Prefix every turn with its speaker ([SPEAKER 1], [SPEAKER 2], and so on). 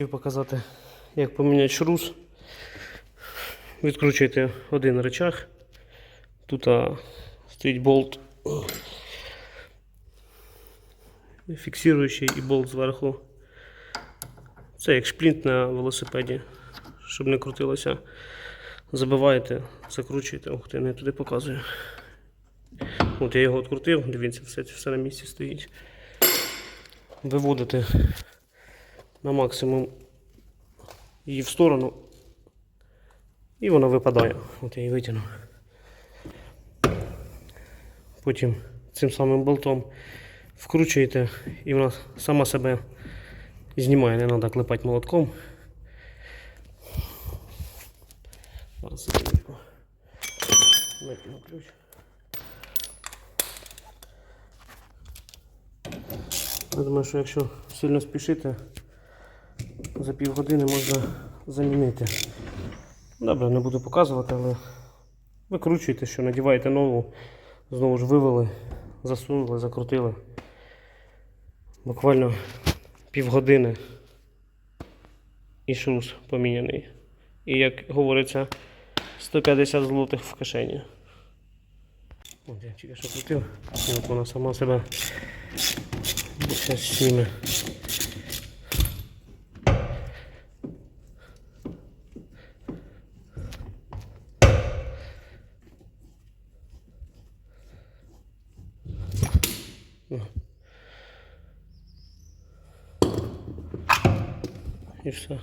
[SPEAKER 1] Хотів показати, як поміняти шрус. Відкручуєте один рычаг. Тут а, стоїть болт фіксуючий і болт зверху. Це як шплінт на велосипеді, щоб не крутилося. Забиваєте, закручуєте. Ух ти, не туди показую. От я його відкрутив, дивіться, все, все на місці стоїть. Виводите на максимум її в сторону. І вона випадає. От я її витягнув. Потім цим самим болтом вкручуєте і вона сама себе знімає, не треба клепати молотком. Зараз секундочку. Я думаю, що якщо сильно спішити, за півгодини можна замінити. Добре, не буду показувати, але викручуєте, що надіваєте нову, знову ж вивели, засунули, закрутили. Буквально півгодини і шрус поміняний. І як говориться, 150 злотих в кишені. От я тільки що крутив, і от вона сама себе зараз І все.